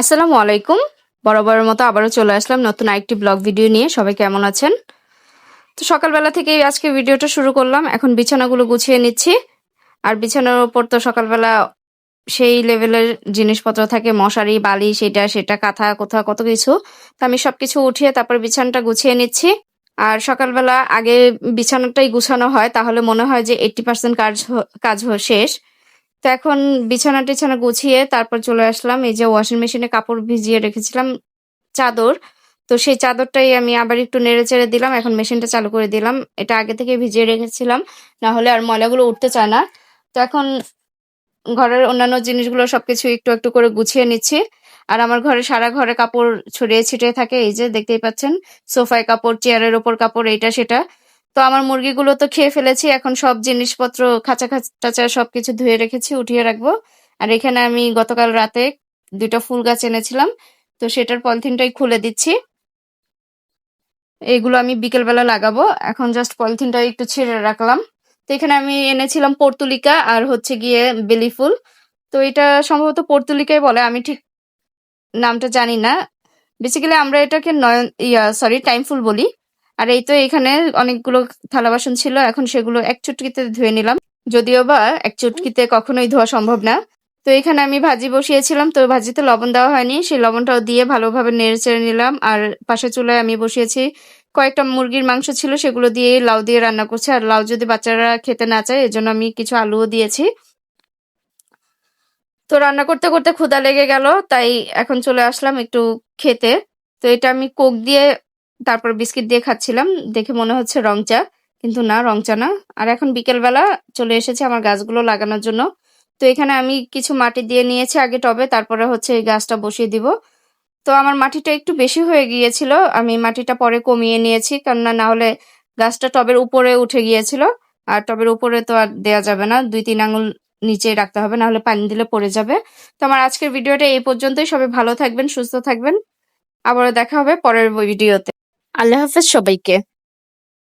আসসালামু আলাইকুম। বরাবরের মতো আবারও চলে আসলাম নতুন আরেকটি ব্লগ ভিডিও নিয়ে। সবাই কেমন আছেন? তো সকালবেলা থেকেই আজকে ভিডিওটা শুরু করলাম। এখন বিছানাগুলো গুছিয়ে নিচ্ছি। আর বিছানার ওপর তো সকালবেলা সেই লেভেলের জিনিসপত্র থাকে, মশারি, বালি, সেটা সেটা, কাঁথা, কোথা, কত কিছু। তো আমি সব কিছু উঠিয়ে তারপর বিছানাটা গুছিয়ে নিচ্ছি। আর সকালবেলা আগে বিছানাটাই গুছানো হয়, তাহলে মনে হয় যে এইটটি পার্সেন্ট কাজ কাজ শেষ। তো এখন বিছানা টিছানা গুছিয়ে তারপর চলে আসলাম। এই যে ওয়াশিং মেশিনে কাপড় ভিজিয়ে রেখেছিলাম চাদর। তো সেই চাদরটাই আমি আবার একটু নেড়ে চেড়ে দিলাম। এখন মেশিনটা চালু করে দিলাম। এটা আগে থেকে ভিজিয়ে রেখেছিলাম। না হলে আর ময়লাগুলো উঠতে চায় না। তো এখন ঘরের অন্যান্য জিনিসগুলো সবকিছু একটু একটু করে গুছিয়ে নিচ্ছি। আর আমার ঘরে সারা ঘরে কাপড় ছড়িয়ে ছিটিয়ে থাকে। এই যে দেখতেই পাচ্ছেন, সোফায় কাপড়, চেয়ারের ওপর কাপড়, এইটা সেটা। তো আমার মুরগিগুলো তো খেয়ে ফেলেছি, এখন সব জিনিসপত্র খাঁচা খাঁচা সবকিছু ধুয়ে রেখেছি, উঠিয়ে রাখব। আর এখানে আমি গতকাল রাতে দুইটা ফুল গাছ এনেছিলাম, তো সেটার পলিথিনটাই খুলে দিচ্ছি। এগুলো আমি বিকেলবেলা লাগাবো, এখন জাস্ট পলিথিনটা একটু ছিঁড়ে রাখলাম। তো এখানে আমি এনেছিলাম পর্তুলিকা আর হচ্ছে গিয়ে বেলি ফুল। তো এটা সম্ভবত পর্তুলিকাই বলে, আমি ঠিক নামটা জানি না। বেসিক্যালি আমরা এটাকে নয়ন, ইয়া সরি টাইম ফুল বলি। আর এই তো এখানে অনেকগুলো থালা বাসন ছিল, এখন সেগুলো এক চুটকিতে ধুয়ে নিলাম। যদিও বা এক চুটকিতে কখনোই ধোয়া সম্ভব না। তো এখানে আমি ভাজি বসিয়েছিলাম, তো ভাজিতে লবণ দেওয়া হয়নি, সেই লবণটাও দিয়ে ভালোভাবে নেড়ে চেড়ে নিলাম। আর পাশে চুলায় আমি বসিয়েছি কয়েকটা মুরগির মাংস ছিল, সেগুলো দিয়ে লাউ দিয়ে রান্না করছে। আর লাউ যদি বাচ্চারা খেতে না চায়, এজন্য আমি কিছু আলুও দিয়েছি। তো রান্না করতে করতে ক্ষুধা লেগে গেল, তাই এখন চলে আসলাম একটু খেতে। তো এটা আমি কোক দিয়ে তারপর বিস্কিট দিয়ে খাচ্ছিলাম, দেখে মনে হচ্ছে রং চা কিন্তু না রং চা না। আর এখন বিকেলবেলা চলে এসেছে আমার গাছগুলো লাগানোর জন্য। তো এখানে আমি কিছু মাটি দিয়ে নিয়েছি আগে টবে, তারপরে হচ্ছে এই গাছটা বসিয়ে দিব। তো আমার মাটিটা একটু বেশি হয়ে গিয়েছিল, আমি মাটিটা পরে কমিয়ে নিয়েছি, কেননা না হলে গাছটা টবের উপরে উঠে গিয়েছিল। আর টবের উপরে তো আর দেয়া যাবে না, দুই তিন আঙুল নিচে রাখতে হবে, না হলে পানি দিলে পড়ে যাবে। তো আমার আজকের ভিডিওটা এই পর্যন্তই, সবাই ভালো থাকবেন, সুস্থ থাকবেন। আবারও দেখা হবে পরের ভিডিওতে। আল্লাহ হাফেজ সবাইকে